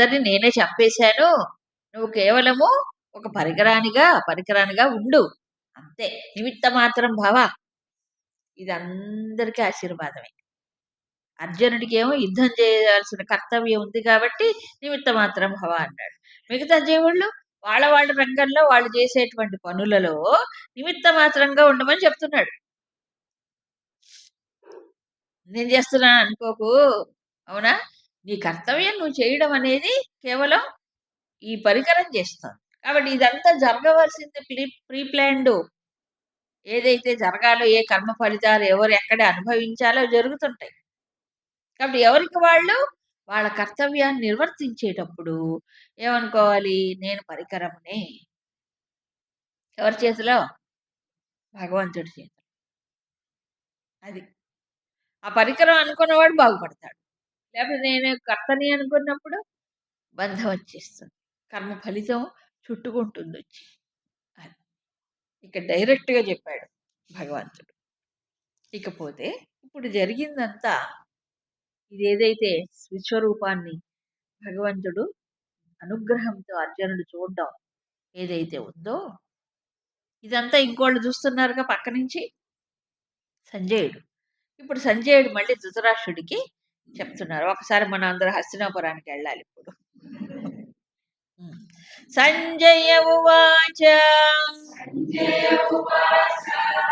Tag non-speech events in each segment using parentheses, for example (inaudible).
వీళ్ళందరినీ నేనే చంపేశాను. నువ్వు కేవలము ఒక పరికరానిగా పరికరానిగా ఉండు. అంతే. నిమిత్త మాత్రం భవ. ఇది అందరికీ ఆశీర్వాదమే. అర్జునుడికి ఏమో యుద్ధం చేయాల్సిన కర్తవ్యం ఉంది కాబట్టి నిమిత్త మాత్రం భవ అన్నాడు. మిగతా జీవుళ్ళు వాళ్ళ వాళ్ళ రంగంలో వాళ్ళు చేసేటువంటి పనులలో నిమిత్త మాత్రంగా ఉండమని చెప్తున్నాడు. నేను చేస్తున్నాను అనుకోకు? అవునా? నీ కర్తవ్యం నువ్వు చేయడం అనేది కేవలం ఈ పరికరం చేస్తాను కాబట్టి ఇదంతా జరగవలసింది ప్రీ ప్రీ ప్లాన్డ్ ఏదైతే జరగాలో ఏ కర్మ ఫలితాలు ఎవరు ఎక్కడ అనుభవించాలో జరుగుతుంటాయి. కాబట్టి ఎవరికి వాళ్ళు వాళ్ళ కర్తవ్యాన్ని నిర్వర్తించేటప్పుడు ఏమనుకోవాలి? నేను పరికరమునే. ఎవరి చేతిలో? భగవంతుడి చేతిలో. అది. ఆ పరికరం అనుకున్నవాడు బాగుపడతాడు. లేకపోతే నేను కర్తని అనుకున్నప్పుడు బంధం వచ్చేస్తుంది. కర్మ ఫలితం చుట్టుకుంటుంది వచ్చి అది. ఇక డైరెక్ట్గా చెప్పాడు భగవంతుడు. ఇకపోతే ఇప్పుడు జరిగిందంతా ఇది ఏదైతే విశ్వరూపాన్ని భగవంతుడు అనుగ్రహంతో అర్జునుడు చూడడం ఏదైతే ఉందో ఇదంతా ఇంకోళ్ళు చూస్తున్నారుగా పక్క నుంచి సంజయుడు. ఇప్పుడు సంజయుడు మళ్ళీ ధృతరాష్ట్రుడికి చెప్తున్నారు. ఒకసారి మనం అందరూ హస్తినాపురానికి వెళ్ళాలి ఇప్పుడు. సంజయ ఉవాచ.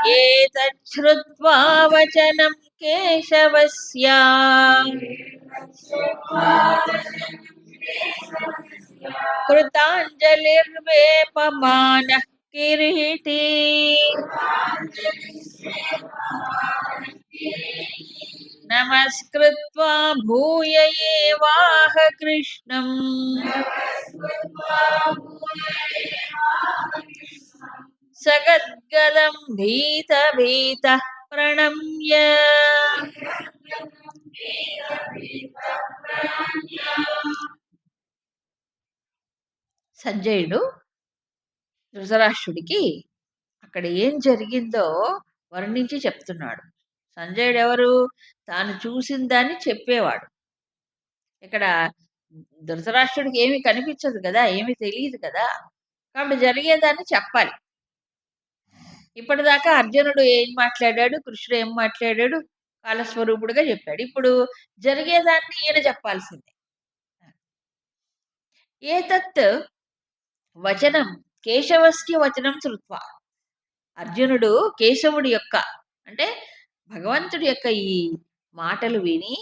ఏతచ్చుత్వా వచనం కేశవస్య. కృతాంజలిర్వేపమాన. కిరీటి. నమస్కృత్వా భూయ ఏవాహ కృష్ణం. సగద్గదం భీత భీత ప్రణమ్య. సంజయుడు ధృతరాష్ట్రుడికి అక్కడ ఏం జరిగిందో వర్ణించి చెప్తున్నాడు. సంజయుడు ఎవరు? తాను చూసిన దాన్ని చెప్పేవాడు. ఇక్కడ ధృతరాష్ట్రుడికి ఏమి కనిపించదు కదా ఏమీ తెలియదు కదా కాబట్టి జరిగేదాన్ని చెప్పాలి. ఇప్పటిదాకా అర్జునుడు ఏం మాట్లాడాడు? కృష్ణుడు ఏం మాట్లాడాడు? కాలస్వరూపుడుగా చెప్పాడు. ఇప్పుడు జరిగేదాన్ని ఈయన చెప్పాల్సిందే. ఏతత్ వచనం కేశవస్య వచనం శృత్వ. అర్జునుడు కేశవుడి యొక్క అంటే భగవంతుడి యొక్క ఈ మాటలు విని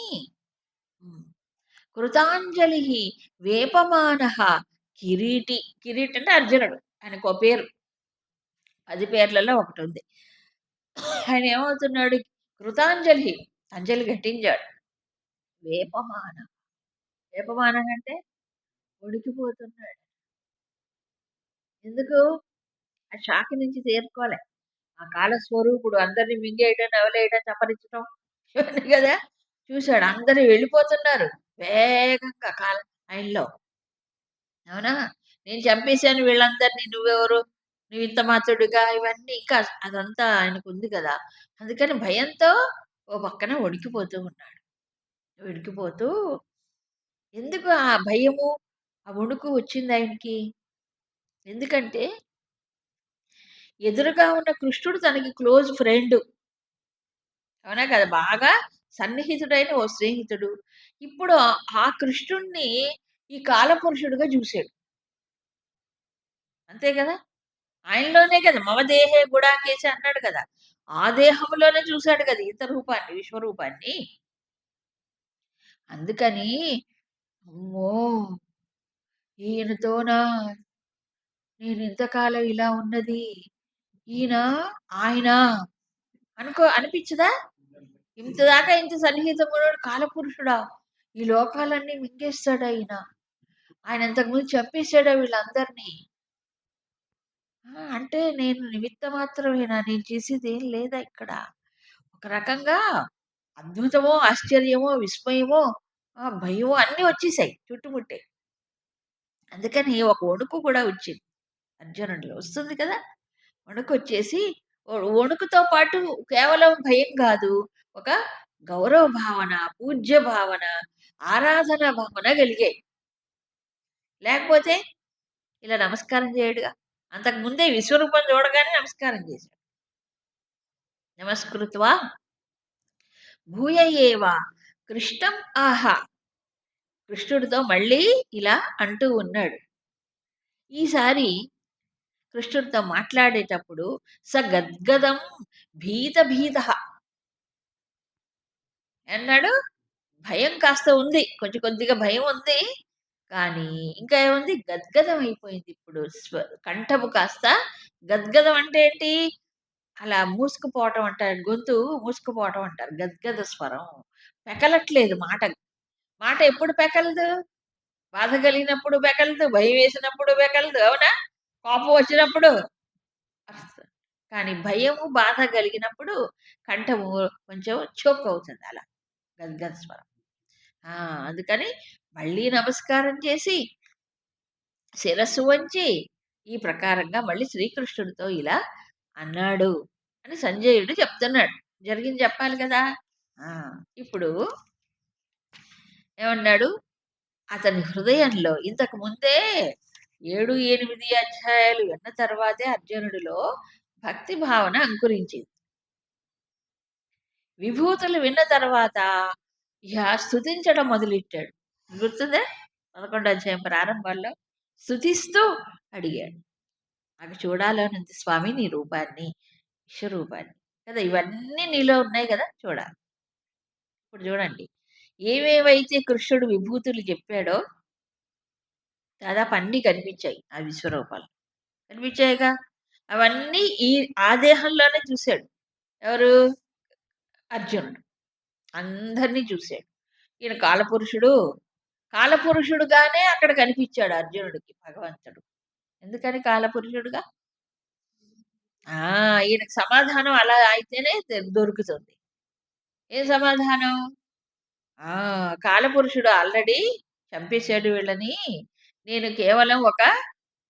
కృతాంజలి వేపమాన కిరీటి కిరీటి అంటే అర్జునుడు ఆయనకు ఒక పేరు. పది పేర్లలో ఒకటి ఉంది. ఆయన ఏమవుతున్నాడు? కృతాంజలి అంజలి ఘటించాడు. వేపమాన వేపమానం అంటే ఉడికిపోతున్నాడు ఎందుకు? ఆ షాక్ నుంచి తేరుకోలే ఆ కాలస్వరూపుడు అందరిని మింగేయడం నవలేయడం చపరించడం (laughs) కదా? చూశాడు. అందరూ వెళ్ళిపోతున్నారు వేగంగా కాల ఆయనలో అవునా? నేను చంపేశాను వీళ్ళందరినీ. నువ్వెవరు? నువ్వు ఇంత మాత్రుడుగా? ఇవన్నీ ఇంకా అదంతా ఆయనకు ఉంది కదా? అందుకని భయంతో ఓ పక్కన ఉడికిపోతూ ఉన్నాడు. ఉడికిపోతూ ఎందుకు ఆ భయము ఆ వణుకు వచ్చింది ఆయనకి? ఎందుకంటే ఎదురుగా ఉన్న కృష్ణుడు తనకి క్లోజ్ ఫ్రెండ్. అవునా కదా? బాగా సన్నిహితుడైన ఓ స్నేహితుడు. ఇప్పుడు ఆ- కృష్ణుణ్ణి ఈ కాలపురుషుడుగా చూశాడు. అంతే కదా? ఆయనలోనే కదా? మమదేహే దేహే గుడాకేసి అన్నాడు కదా? ఆ దేహంలోనే చూశాడు కదా ఇంత రూపాన్ని విశ్వరూపాన్ని. అందుకని అమ్మో! ఈయనతోనా నేను ఇంతకాలం ఇలా ఉన్నది. ఈయన ఆయన అనుకో అనిపించదా? ఇంతదాకా ఇంత సన్నిహితముడు కాలపురుషుడా? ఈ లోకాలన్నీ మింగేస్తాడా ఈయన ఆయన అంతకుముందు చంపేశాడా వీళ్ళందరినీ? అంటే నేను నిమిత్త మాత్రమేనా? నేను చేసేది ఏం లేదా ఇక్కడ? ఒక రకంగా అద్భుతమో ఆశ్చర్యమో విస్మయమో భయమో అన్నీ వచ్చేసాయి చుట్టుముట్టే. అందుకని ఒక వణుకు కూడా వచ్చింది. అర్జునుడిలో వస్తుంది కదా వణుకు వచ్చేసి వణుకుతో పాటు కేవలం భయం కాదు ఒక గౌరవ భావన పూజ్య భావన ఆరాధన భావన కలిగాయి. లేకపోతే ఇలా నమస్కారం చేయడుగా. అంతకుముందే విశ్వరూపం చూడగానే నమస్కారం చేశాడు. నమస్కృత్వా భూయ ఏవ కృష్ణం ఆహా! కృష్ణుడితో మళ్ళీ ఇలా అంటూ ఉన్నాడు. ఈసారి కృష్ణుడితో మాట్లాడేటప్పుడు స గద్గదం భీత భీత అన్నాడు. భయం కాస్త ఉంది. కొంచెం కొద్దిగా భయం ఉంది. కానీ ఇంకా ఏముంది గద్గదం అయిపోయింది ఇప్పుడు. స్వ కంఠము కాస్త గద్గదం అంటే ఏంటి? అలా మూసుకుపోవటం అంటారు. గొంతు మూసుకుపోవటం అంటారు. గద్గద స్వరం. పెకలట్లేదు మాట. మాట ఎప్పుడు పెకలదు? బాధ కలిగినప్పుడు పెకలదు. భయం వేసినప్పుడు పెకలదు. అవునా? కోపం వచ్చినప్పుడు కానీ భయము, బాధ కలిగినప్పుడు కంఠము కొంచెం చోక్ అవుతుంది అలా. గద్గద స్వరం. అందుకని మళ్ళీ నమస్కారం చేసి శిరస్సు వంచి ఈ ప్రకారంగా మళ్ళీ శ్రీకృష్ణుడితో ఇలా అన్నాడు అని సంజయుడు చెప్తున్నాడు. జరిగింది చెప్పాలి కదా! ఇప్పుడు ఏమన్నాడు? అతని హృదయంలో ఇంతకు ముందే 7, 8 అధ్యాయాలు విన్న తర్వాతే అర్జునుడిలో భక్తి భావన అంకురించింది. విభూతులు విన్న తర్వాత యా స్తుతించడం మొదలెట్టాడు. గుర్తుందా? 11 అధ్యాయం ప్రారంభంలో స్తుతిస్తూ అడిగాడు. నాకు చూడాలనుంది స్వామి నీ రూపాన్ని, విశ్వరూపాన్ని. కదా! ఇవన్నీ నీలో ఉన్నాయి కదా! చూడాలి. ఇప్పుడు చూడండి. ఏవేవైతే కృష్ణుడు విభూతులు చెప్పాడో దాదాపు అన్నీ కనిపించాయి ఆ విశ్వరూపాలు. కనిపించాయిగా! అవన్నీ ఈ ఆ దేహంలోనే చూసాడు. ఎవరు? అర్జునుడు. అందరిని చూసాడు. ఈయన కాలపురుషుడు. కాలపురుషుడుగానే అక్కడ కనిపించాడు అర్జునుడికి భగవంతుడు. ఎందుకని కాలపురుషుడుగా? ఆ! ఈయనకు సమాధానం అలా అయితేనే దొరుకుతుంది. ఏం సమాధానం? ఆ! కాలపురుషుడు ఆల్రెడీ చంపేశాడు వీళ్ళని. నేను కేవలం ఒక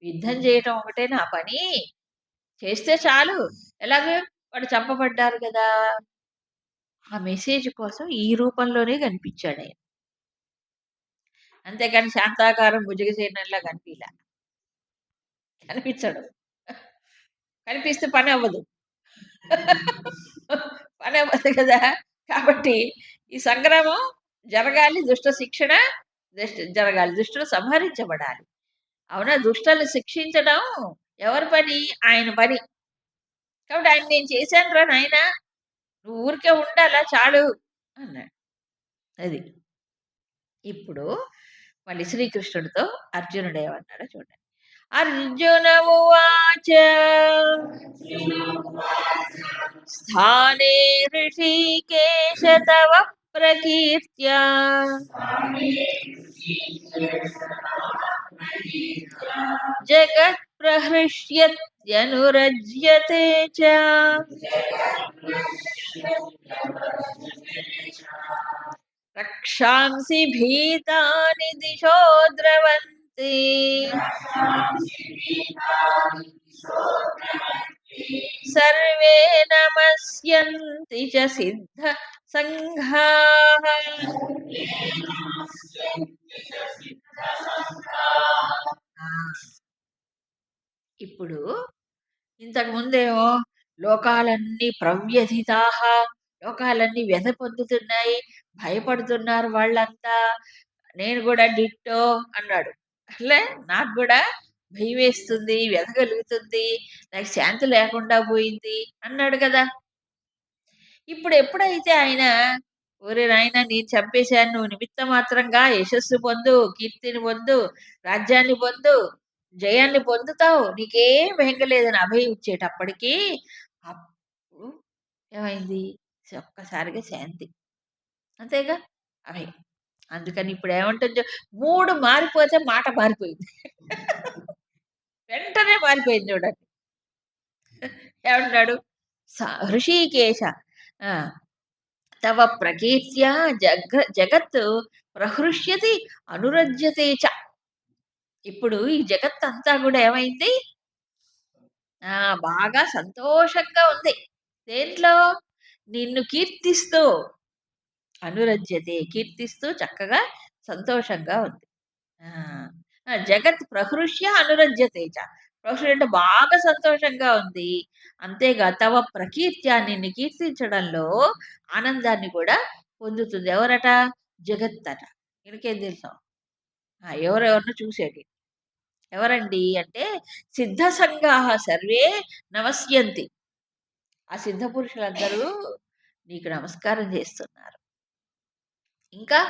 యుద్ధం చేయటం ఒకటే నా పని. చేస్తే చాలు. ఎలాగో వాడు చంపబడ్డారు కదా! ఆ మెసేజ్ కోసం ఈ రూపంలోనే కనిపించాడాయన. అంతేగాని శాంతాకారం భుజగసేనుల్లా కనిపియలా. కనిపించడు. కనిపిస్తే పని అవ్వదు. పని అవ్వదు కదా! కాబట్టి ఈ సంగ్రామం జరగాలి. దుష్ట శిక్షణ జరగాలి. దుష్టులు సంహరించబడాలి. అవునా? దుష్టులు శిక్షించడం ఎవరి పని? ఆయన పని. కాబట్టి ఆయన నేను చేశానురా నాయనా! నువ్వు ఊరికే ఉండాలా చాలు అన్నాడు. అది. ఇప్పుడు మళ్ళీ శ్రీకృష్ణుడితో అర్జునుడు ఏమన్నాడో చూడండి. అర్జున ఉవాచ స్థానే ఋషికేశ తవ ప్రకీర్త్యా జగత్ప్రహృష్యత్యనురజ్యతే చ రక్షాంసి భీతాని దిశో ద్రవంతి సర్వే నమస్యంతి చ సిద్ధ సంఘాః ఇప్పుడు ఇంతకు ముందేమో లోకాలన్నీ ప్రవ్యథితాః లోకాలన్నీ వ్యధ పొందుతున్నాయి. భయపడుతున్నారు వాళ్ళంతా. నేను కూడా డిట్టో అన్నాడు. అట్లే నాకు కూడా భయమేస్తుంది, వ్యధ కలుగుతుంది, నాకు శాంతి లేకుండా పోయింది అన్నాడు కదా! ఇప్పుడు ఎప్పుడైతే ఆయన ఒరే నాయనా నేను చంపేశాను. నువ్వు నిమిత్త మాత్రంగా యశస్సు పొందు, కీర్తిని పొందు, రాజ్యాన్ని పొందు, జయాన్ని పొందుతావు. నీకేం వెంగలేదని అభయం ఇచ్చేటప్పటికి అప్పుడు ఏమైంది? ఒక్కసారిగా శాంతి. అంతేగా? అభయం. అందుకని ఇప్పుడు ఏమంటుంది మూడు మారిపోతే మాట మారిపోయింది. వెంటనే మారిపోయింది చూడండి. ఏమంటాడు స తవ ప్రకీర్త్యా జగ జగత్ ప్రహృష్యతి అనురజ్యతే చ. ఇప్పుడు ఈ జగత్ అంతా కూడా ఏమైంది? ఆ! బాగా సంతోషంగా ఉంది. దేంట్లో? నిన్ను కీర్తిస్తూ, అనురజ్యతే కీర్తిస్తూ చక్కగా సంతోషంగా ఉంది. ఆ! జగత్ ప్రహృష్య అనురజ్యతే చ. అంటే బాగా సంతోషంగా ఉంది. అంతేగా తవ ప్రకీర్త్యాన్ని కీర్తించడంలో ఆనందాన్ని కూడా పొందుతుంది. ఎవరట? జగత్తట. ఈయనకేం తెలుసు? ఆ! ఎవరెవరినో చూసాడు. ఎవరండి అంటే సిద్ధ సంగాహ సర్వే నమస్యంతి. ఆ సిద్ధ పురుషులందరూ నీకు నమస్కారం చేస్తున్నారు. ఇంకా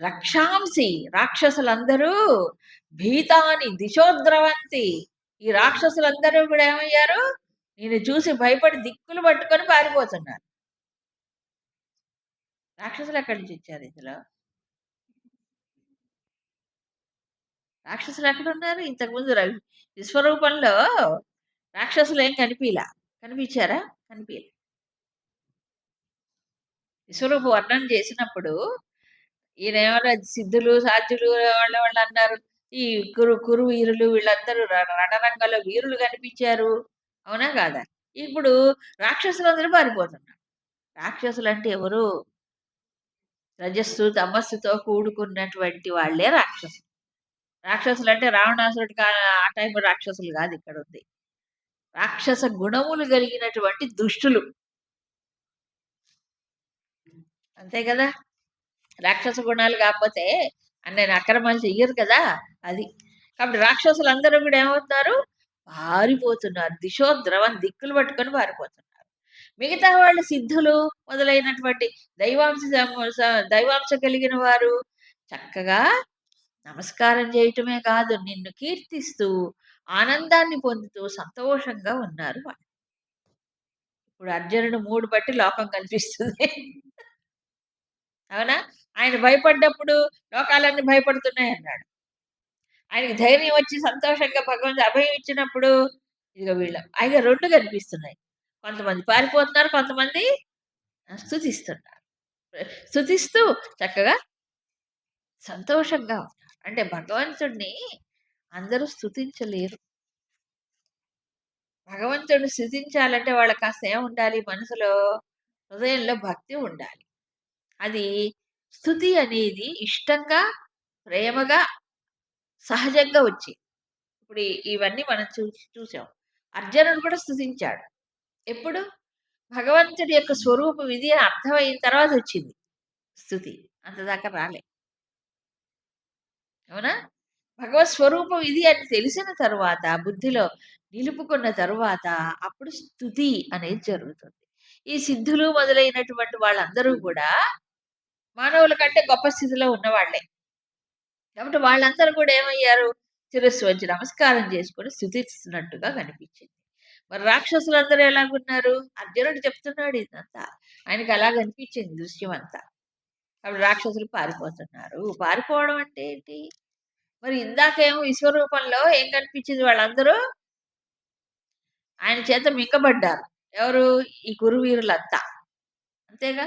రక్షాంసి రాక్షసులందరూ భీతాని దిశోద్రవంతి. ఈ రాక్షసులందరూ కూడా ఏమయ్యారు? నేను చూసి భయపడి దిక్కులు పట్టుకొని పారిపోతున్నారు. రాక్షసులు ఎక్కడి నుంచి ఇచ్చారు ఇందులో? రాక్షసులు ఎక్కడున్నారు? ఇంతకుముందు విశ్వరూపంలో విశ్వరూపంలో ఏం కనిపించలా కనిపించారా? కనిపియలే. విశ్వరూప వర్ణన చేసినప్పుడు ఈయనేమన్నా సిద్ధులు, సాధ్యులు వాళ్ళ అన్నారు ఈ కురు కురు వీరులు వీళ్ళందరూ ర రణరంగంలో వీరులు కనిపించారు. అవునా కాదా? ఇప్పుడు రాక్షసులందరూ పారిపోతున్నారు. రాక్షసులంటే ఎవరు? రజస్సు, తమస్సుతో కూడుకున్నటువంటి వాళ్ళే రాక్షసులు. రాక్షసులంటే రావణాసురుడు కా ఆ టైంలో రాక్షసులు కాదు ఇక్కడ ఉంది రాక్షస గుణములు కలిగినటువంటి దుష్టులు. అంతే కదా! రాక్షస గుణాలు కాకపోతే నేను అక్రమాలు చెయ్యరు కదా! అది. కాబట్టి రాక్షసులందరూ కూడా ఏమవుతున్నారు? పారిపోతున్నారు. దిశోద్రవం దిక్కులు పట్టుకొని పారిపోతున్నారు. మిగతా వాళ్ళు సిద్ధులు మొదలైనటువంటి దైవాంశ దైవాంశ కలిగిన వారు చక్కగా నమస్కారం చేయటమే కాదు నిన్ను కీర్తిస్తూ, ఆనందాన్ని పొందుతూ సంతోషంగా ఉన్నారు వాళ్ళు. ఇప్పుడు అర్జునుడు మూడు బట్టి లోకం కనిపిస్తుంది. అవునా? ఆయన భయపడ్డప్పుడు లోకాలన్నీ భయపడుతున్నాయి అన్నాడు ఆయనకి ధైర్యం వచ్చి సంతోషంగా భగవంతుడు అభయం ఇచ్చినప్పుడు ఇదిగో వీళ్ళ ఆయన రెండు కనిపిస్తున్నాయి. కొంతమంది పారిపోతున్నారు. కొంతమంది స్థుతిస్తున్నారు స్థుతిస్తూ చక్కగా సంతోషంగా ఉంటారు అంటే భగవంతుడిని అందరూ స్థుతించలేరు భగవంతుడిని స్థుతించాలంటే వాళ్ళకి కాస్త ఏముండాలి మనసులో? హృదయంలో భక్తి ఉండాలి. అది స్థుతి అనేది ఇష్టంగా, ప్రేమగా, సహజంగా వచ్చి ఇప్పుడు ఇవన్నీ మనం చూ చూసాం. అర్జునుడు కూడా స్థుతించాడు ఎప్పుడు? భగవంతుడి యొక్క స్వరూపం ఇది అని అర్థమైన తర్వాత వచ్చింది స్థుతి అంతదాకా రాలే. అవునా? భగవత్ స్వరూపం ఇది అని తెలిసిన తరువాత, బుద్ధిలో నిలుపుకున్న తరువాత అప్పుడు స్తుతి అనేది జరుగుతుంది. ఈ సిద్ధులు మొదలైనటువంటి వాళ్ళందరూ కూడా మానవుల కంటే గొప్ప స్థితిలో ఉన్నవాళ్ళే కాబట్టి వాళ్ళందరూ కూడా ఏమయ్యారు? శిరస్సు వచ్చి నమస్కారం చేసుకొని స్థుతిస్తున్నట్టుగా కనిపించింది. మరి రాక్షసులందరూ ఎలాగున్నారు? అర్జునుడు చెప్తున్నాడు ఇదంతా. ఆయనకి అలా కనిపించింది దృశ్యం అంతా. అప్పుడు రాక్షసులు పారిపోతున్నారు. పారిపోవడం అంటే ఏంటి? మరి ఇందాకేమో విశ్వరూపంలో ఏం కనిపించింది వాళ్ళందరూ? ఆయన చేత మింగబడ్డారు. ఎవరు? ఈ కురువీరులంతా. అంతేగా?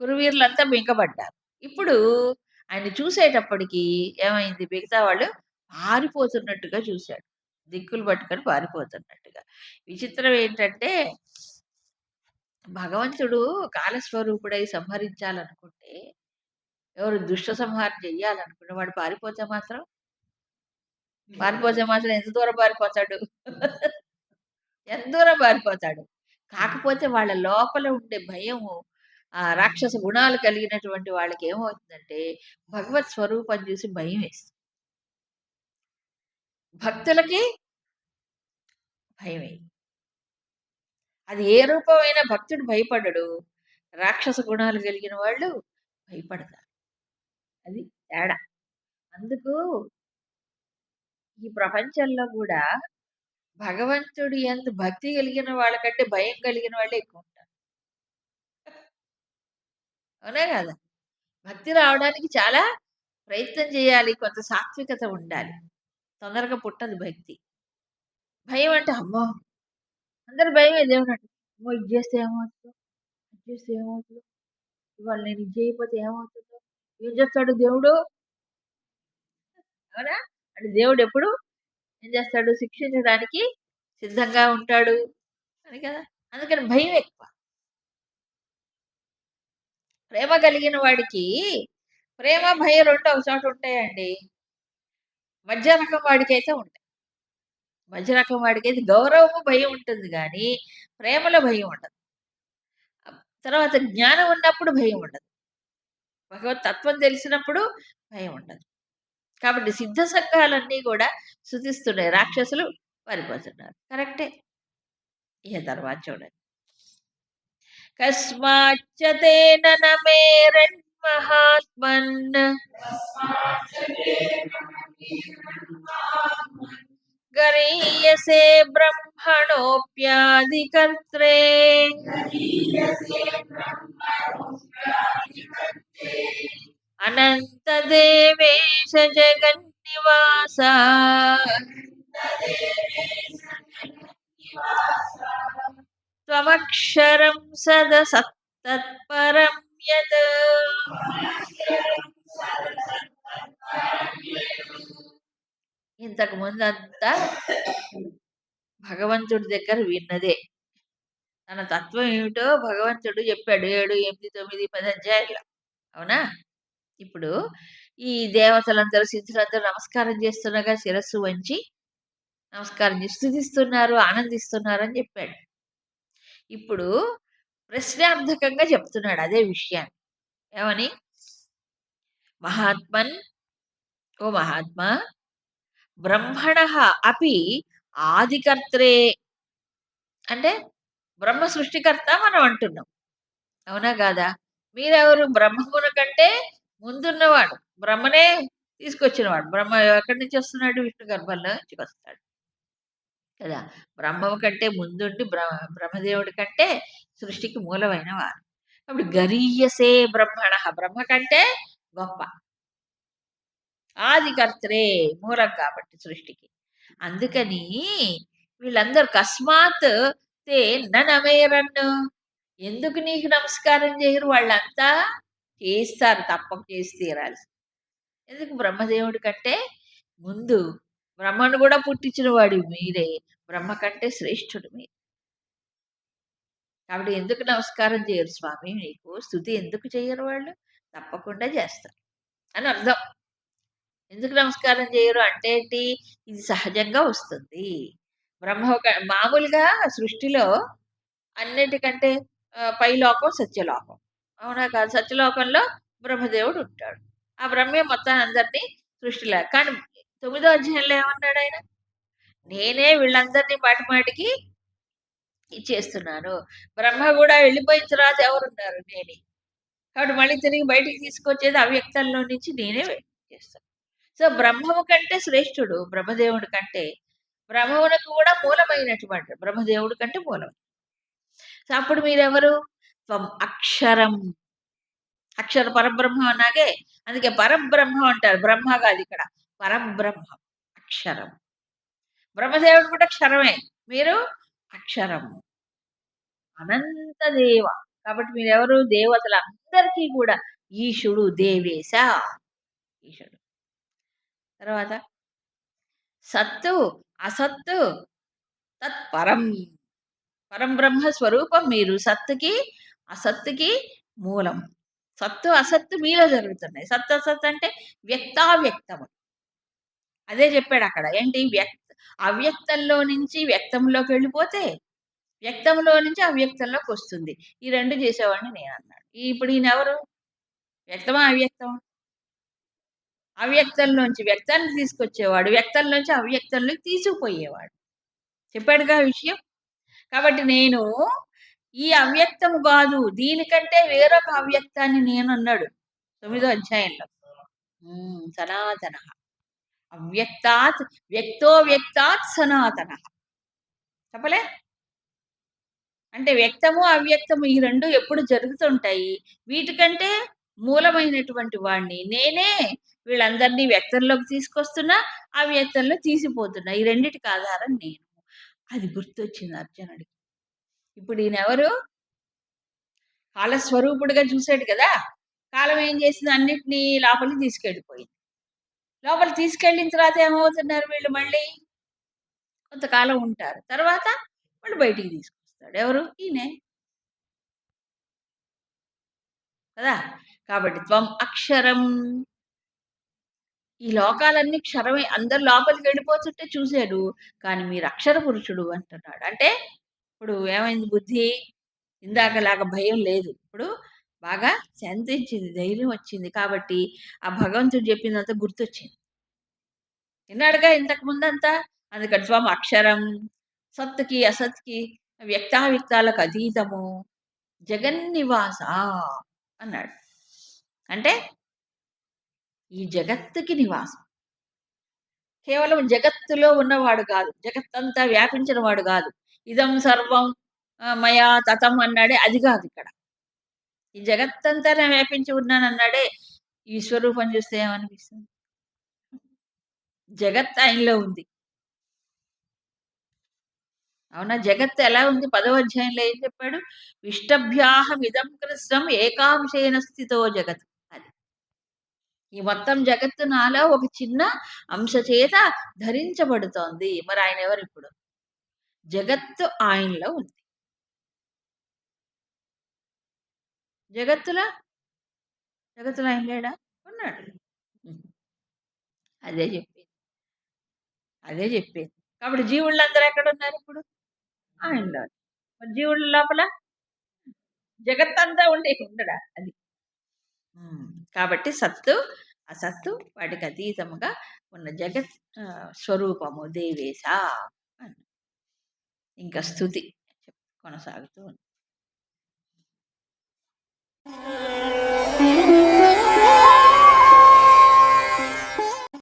కురువీరులంతా బింకబడ్డారు ఇప్పుడు ఆయన చూసేటప్పటికి ఏమైంది? మిగతా వాళ్ళు పారిపోతున్నట్టుగా చూశాడు దిక్కులు పట్టుకొని పారిపోతున్నట్టుగా. విచిత్రం ఏంటంటే భగవంతుడు కాలస్వరూపుడై సంహరించాలనుకుంటే, ఎవరు దుష్ట సంహారం చెయ్యాలనుకుంటే వాడు పారిపోతే మాత్రం? పారిపోతే మాత్రం ఎంత దూరం పారిపోతాడు? ఎంత దూరం పారిపోతాడు? కాకపోతే వాళ్ళ లోపల ఉండే భయము, ఆ రాక్షస గుణాలు కలిగినటువంటి వాళ్ళకి ఏమవుతుందంటే, భగవత్ స్వరూపం చూసి భయమేస్తుంది. భక్తులకి భయమే. అది ఏ రూపమైనా భక్తుడు భయపడడు. రాక్షస గుణాలు కలిగిన వాళ్ళు భయపడతారు. అది తేడా. అందుకు ఈ ప్రపంచంలో గూడా భగవంతుడి యందు భక్తి కలిగిన వాళ్ళకంటే భయం కలిగిన వాళ్ళే ఎక్కువుంటారు. అవునా కదా భక్తి రావడానికి చాలా ప్రయత్నం చేయాలి. కొంత సాత్వికత ఉండాలి. తొందరగా పుట్టదు భక్తి. భయం అంటే అమ్మో! అందరు భయమే దేవుడంటే. అమ్మో! ఇది చేస్తే ఏమవుతుందో? ఇది చేస్తే ఏమవుతుందో? ఇవాళ నేను ఇది చేయకపోతే ఏమవుతుందో? ఏం చేస్తాడు దేవుడు? అవునా? అంటే దేవుడు ఎప్పుడు ఏం చేస్తాడు? శిక్షించడానికి సిద్ధంగా ఉంటాడు. అని కదా! అందుకని భయం ఎక్కువ. ప్రేమ కలిగిన వాడికి ప్రేమ భయం రెండు ఒక చోట ఉంటాయండి. మధ్య రకం వాడికైతే ఉంటాయి. మధ్య రకం అయితే గౌరవము భయం ఉంటుంది కానీ ప్రేమలో భయం ఉండదు. తర్వాత జ్ఞానం ఉన్నప్పుడు భయం ఉండదు. భగవత్ తత్వం తెలిసినప్పుడు భయం ఉండదు. కాబట్టి సిద్ధ సంఘాలన్నీ కూడా శుతిస్తున్నాయి రాక్షసులు పారిపోతున్నారు. కరెక్టే. ఇక తర్వాత చూడండి. కస్మాచ్చతేన నమేరణ్ మహాత్మన్ గరీయసే బ్రహ్మణోప్యాధికర్త్రే అనంతదేవేశ జగన్నివాస త్వమక్షరం సదసత్తత్పరం యత్ ఇంతకు ముందంతా భగవంతుడి దగ్గర విన్నదే. తన తత్వం ఏమిటో భగవంతుడు చెప్పాడు ఏడు ఎనిమిది తొమ్మిది పది అధ్యాయులు అవునా? ఇప్పుడు ఈ దేవతలందరూ సిద్ధులందరూ నమస్కారం చేస్తుండగా శిరస్సు వంచి నమస్కారం చేసి స్థుతిస్తున్నారు ఆనందిస్తున్నారు అని చెప్పాడు. ఇప్పుడు ప్రశ్నార్థకంగా చెప్తున్నాడు అదే విషయాన్ని. ఏమని? మహాత్మన్ ఓ మహాత్మా బ్రహ్మణ అపి ఆదికర్త్రే. అంటే బ్రహ్మ సృష్టికర్త మనం అంటున్నాం. అవునా కాదా? మీరెవరు? బ్రహ్మమున కంటే ముందున్నవాడు. బ్రహ్మనే తీసుకొచ్చినవాడు. బ్రహ్మ ఎక్కడి నుంచి వస్తున్నాడు? విష్ణు గర్భంలో నుంచి వస్తాడు. కదా! బ్రహ్మవు కంటే ముందుండి బ్ర బ్రహ్మదేవుడి కంటే సృష్టికి మూలమైన వారు. అప్పుడు గరీయసే బ్రహ్మణ. బ్రహ్మ కంటే గొప్ప. ఆదికర్తరే మూలం కాబట్టి సృష్టికి. అందుకని వీళ్ళందరూ కస్మాత్ తే నమేరన్ను ఎందుకు నీకు నమస్కారం చేయరు? వాళ్ళంతా చేస్తారు తప్పక చేసి తీరాల్సి. ఎందుకు బ్రహ్మదేవుడి కంటే ముందు బ్రహ్మను కూడా పుట్టించిన వాడు మీరే. బ్రహ్మ కంటే శ్రేష్ఠుడు మీరు. కాబట్టి ఎందుకు నమస్కారం చేయరు స్వామి? నీకు స్థుతి ఎందుకు చేయరు వాళ్ళు? తప్పకుండా చేస్తారు. అని అర్థం. ఎందుకు నమస్కారం చేయరు? అంటే ఏంటి? ఇది సహజంగా వస్తుంది. బ్రహ్మ ఒక మామూలుగా సృష్టిలో అన్నిటికంటే పైలోకం పై సత్యలోకం. అవునా కాదు? సత్యలోకంలో బ్రహ్మదేవుడు ఉంటాడు. ఆ బ్రహ్మే మొత్తం అందరినీ సృష్టిలో. కానీ తొమ్మిదో అధ్యాయంలో ఏమన్నాడు ఆయన? నేనే వీళ్ళందరినీ మాటి మాటికి ఇచ్చేస్తున్నాను. బ్రహ్మ కూడా వెళ్ళిపోయిన తర్వాత ఎవరున్నారు? నేనే. కాబట్టి మళ్ళీ తిరిగి బయటికి తీసుకొచ్చేది అవ్యక్తంలో నుంచి నేనే చేస్తాను. సో బ్రహ్మము కంటే శ్రేష్ఠుడు బ్రహ్మదేవుడి కంటే బ్రహ్మమునకు కూడా మూలమైనటువంటి బ్రహ్మదేవుడి కంటే మూలం సో అప్పుడు మీరెవరు? త్వం అక్షరం. అక్షర పరబ్రహ్మ అన్నాగే అందుకే పరబ్రహ్మ అంటారు. బ్రహ్మ కాదు ఇక్కడ. పరబ్రహ్మ అక్షరం. బ్రహ్మదేవుడు కూడా క్షరమే. మీరు? అక్షరము. అనంత దేవ కాబట్టి మీరెవరు? దేవతలందరికీ కూడా ఈశుడు దేవేశ ఈశుడు. తర్వాత సత్తు అసత్తు తత్పరం. పరం బ్రహ్మ స్వరూపం మీరు. సత్తుకి అసత్తుకి మూలం. సత్తు అసత్తు మీలో జరుగుతున్నాయి. సత్తు అసత్తు అంటే వ్యక్తావ్యక్తము. అదే చెప్పాడు అక్కడ. ఏంటి? వ్యక్త అవ్యక్తంలో నుంచి వ్యక్తంలోకి వెళ్ళిపోతే వ్యక్తంలో నుంచి అవ్యక్తంలోకి వస్తుంది. ఈ రెండు చేసేవాడిని నేను అన్నాడు. ఇప్పుడు ఈయన ఎవరు? వ్యక్తమా అవ్యక్తం అవ్యక్తంలోంచి వ్యక్తాన్ని తీసుకొచ్చేవాడు. వ్యక్తంలోంచి అవ్యక్తంలోకి తీసుకుపోయేవాడు. చెప్పాడుగా విషయం? కాబట్టి నేను ఈ అవ్యక్తం కాదు దీనికంటే వేరొక అవ్యక్తాన్ని నేను అన్నాడు. తొమ్మిదో అధ్యాయంలో. సనాతన అవ్యక్తాత్ వ్యక్తో వ్యక్తాత్ సనాతన. చెప్పలే? అంటే వ్యక్తము అవ్యక్తము ఈ రెండు ఎప్పుడు జరుగుతుంటాయి? వీటికంటే మూలమైనటువంటి వాడిని నేనే వీళ్ళందరినీ వ్యక్తంలోకి తీసుకొస్తున్నా ఆ వ్యక్తంలో తీసిపోతున్నా. ఈ రెండిటికి ఆధారం నేను. అది గుర్తొచ్చింది అర్జునుడికి. ఇప్పుడు ఈయనెవరు కాలస్వరూపుడిగా కాలస్వరూపుడుగా చూశాడు కదా? కాలం ఏం చేసింది? అన్నిటినీ లోపలికి తీసుకెళ్ళిపోయింది. లోపలికి తీసుకెళ్ళిన తర్వాత ఏమవుతున్నారు వీళ్ళు మళ్ళీ కొంతకాలం ఉంటారు తర్వాత వాళ్ళు బయటికి తీసుకొస్తాడు ఎవరు ఈయనే కదా! కాబట్టి త్వం అక్షరం. ఈ లోకాలన్నీ క్షరమే. అందరు లోపలికి వెళ్ళిపోతుంటే చూసాడు. కానీ మీరు అక్షర పురుషుడు అంటున్నాడు. అంటే ఇప్పుడు ఏమైంది బుద్ధి? ఇందాకలాగా భయం లేదు. ఇప్పుడు బాగా శాంతించింది. ధైర్యం వచ్చింది. కాబట్టి ఆ భగవంతుడు చెప్పిందంతా గుర్తొచ్చింది. విన్నాడుగా ఇంతకు ముందంతా. అందుకని స్వామి అక్షరం. సత్తుకి, అసత్‌కి, వ్యక్తావ్యక్తాలకు అతీతము. జగన్నివాస అన్నాడు. అంటే ఈ జగత్తుకి నివాసం. కేవలం జగత్తులో ఉన్నవాడు కాదు. జగత్తంతా వ్యాపించిన వాడు కాదు. ఇదం సర్వం మయా తతం అన్నాడే అది కాదు ఇక్కడ. ఈ జగత్తంతా నేను వ్యాపించి ఉన్నానన్నాడే ఈ స్వరూపం చూస్తే ఏమనిపిస్తుంది? జగత్ ఆయనలో ఉంది. అవునా? జగత్ ఎలా ఉంది? పదవ అధ్యాయంలో ఏం చెప్పాడు? విష్టభ్యాహమిదం కృష్ణం ఏకాంశైన స్థితో జగత్. అది. ఈ మొత్తం జగత్తు నాలో ఒక చిన్న అంశ చేత ధరించబడుతోంది. మరి ఆయన ఎవరు ఇప్పుడు జగత్తు ఆయనలో ఉంది. జగత్తులో? జగత్తులో ఆయన లేడా? ఉన్నాడు. అదే చెప్పేది. అదే చెప్పేది. కాబట్టి జీవుళ్ళందరూ ఎక్కడున్నారిప్పుడు? ఆయనలో. మరి జీవుల లోపల? జగత్తంతా ఉండి ఉండడా? అది. కాబట్టి సత్తు, అసత్తు వాటికి అతీతముగా ఉన్న జగత్ స్వరూపము దేవేశ. ఇంకా స్తుతి కొనసాగుతూ ఉంది. Música